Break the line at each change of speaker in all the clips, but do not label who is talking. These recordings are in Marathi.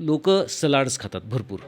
लोक सलाड्स खातात भरपूर.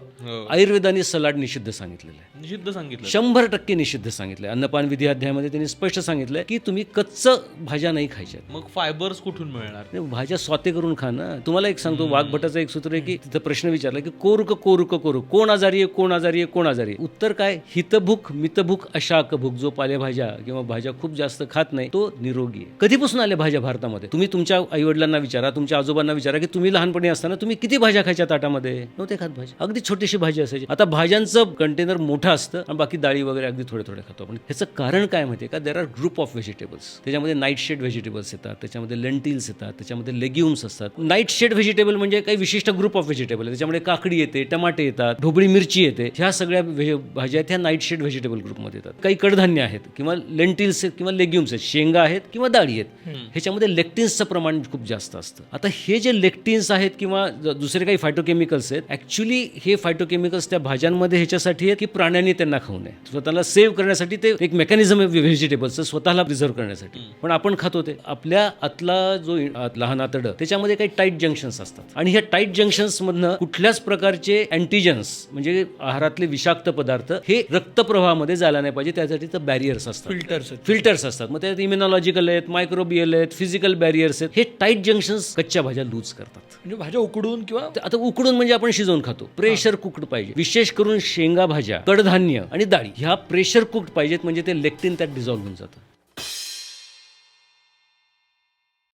आयुर्वेदाने सलाड निषिद्ध सांगितलेलं आहे.
निषिद्ध सांगितलं.
शंभर टक्के निषिद्ध सांगितलंय. अन्नपान विधी अध्यायामध्ये त्यांनी स्पष्ट सांगितलंय की तुम्ही कच्च भाज्या नाही खायच्या.
मग फायबर्स कुठून मिळणार?
नाही, भाज्या स्वाते करून खा ना. तुम्हाला एक सांगतो वाघभटाचं एक सूत्र आहे की तिथं प्रश्न विचारला की कोरुक कोरुक कोरुक. कोण आजारी आहे कोण आजारी आहे कोण आजारी आहे? उत्तर काय? हितभूक मितभूक अशाकभूक. जो पालेभाज्या किंवा भाज्या खूप जास्त खात नाही तो निरोगी आहे. कधीपासून आल्या भाज्या भारतामध्ये? तुम्ही तुमच्या आईवडिलांना विचारा तुमच्या आजोबांना विचारा की तुम्ही लहानपणी असताना तुम्ही किती भाज्या खायच्या ताटामध्ये? नव्हते खात भाज्या. अगदी छोटीशी भाजी असायची? आता भाज्यांचं कंटेनर मोठं असतं आणि बाकी डाळी वगैरे अगदी थोडे थोडे खातो. आपण ह्याचं कारण काय माहिती का? There are group of vegetables त्याच्यामध्ये नाईट शेड व्हेजिटेबल्स येतात त्याच्यामध्ये लेंटिल्स येतात त्याच्यामध्ये लेग्युम्स असतात. नाईट शेड व्हेजिटेबल म्हणजे काही विशिष्ट ग्रुप ऑफ व्हेजिटेबल आहे त्याच्यामध्ये काकडी येते टमाटे येतात ढोबळी मिरची येते. ह्या सगळ्या भाज्या आहेत ह्या नाईट शेड व्हेजिटेबल ग्रुपमध्ये येतात. काही कडधान्य आहेत किंवा लेंटिल्स आहेत किंवा लेग्युम्स आहेत शेंगा आहेत किंवा डाळी आहेत. ह्याच्यामध्ये लेक्टिन्सचं प्रमाण खूप जास्त असतं. आता हे जे लेक्टिन्स आहेत किंवा दुसरे काही फायटोकेमिकल्स आहेत ऍक्च्युली हे फायटोकेमिकल्स त्या भाज्यांमध्ये ह्याच्यासाठी आहेत की प्राण्यांनी त्यांना खाऊ नये. स्वतःला सेव्ह करण्यासाठी ते एक मेकॅनिझम आहे व्हेजिटेबल्सचं स्वतःला प्रिझर्व करण्यासाठी. पण आपण खातो ते. आपल्या आतला जो लहान आतडं त्याच्यामध्ये काही टाईट जंक्शन्स असतात. आणि ह्या टाईट जंक्शन्स मधनं कुठल्याच प्रकारचे अँटीजन्स म्हणजे आहारातले विषाक्त पदार्थ हे रक्तप्रवाहामध्ये जायला नाही पाहिजे. त्यासाठी तर बॅरियर्स असतात.
फिल्टर्स
फिल्टर्स असतात. मग त्यात इम्युनॉलॉजिकल आहेत मायक्रोबियल आहेत फिजिकल बॅरियर्स आहेत. हे टाईट जंक्शन्स कच्च्या भाज्या लूज करतात.
म्हणजे भाज्या उकडून किंवा
आता उकडून म्हणजे आपण शिजवून खातो. प्रेशर कुक्ड पाहिजे. विशेष करून शेंगा भाज्या कडधान्य आणि डाळी ह्या प्रेशर कुक्ड पाहिजेत म्हणजे ते लेक्टिन त्यात डिझॉल्व्ह होऊन जातं.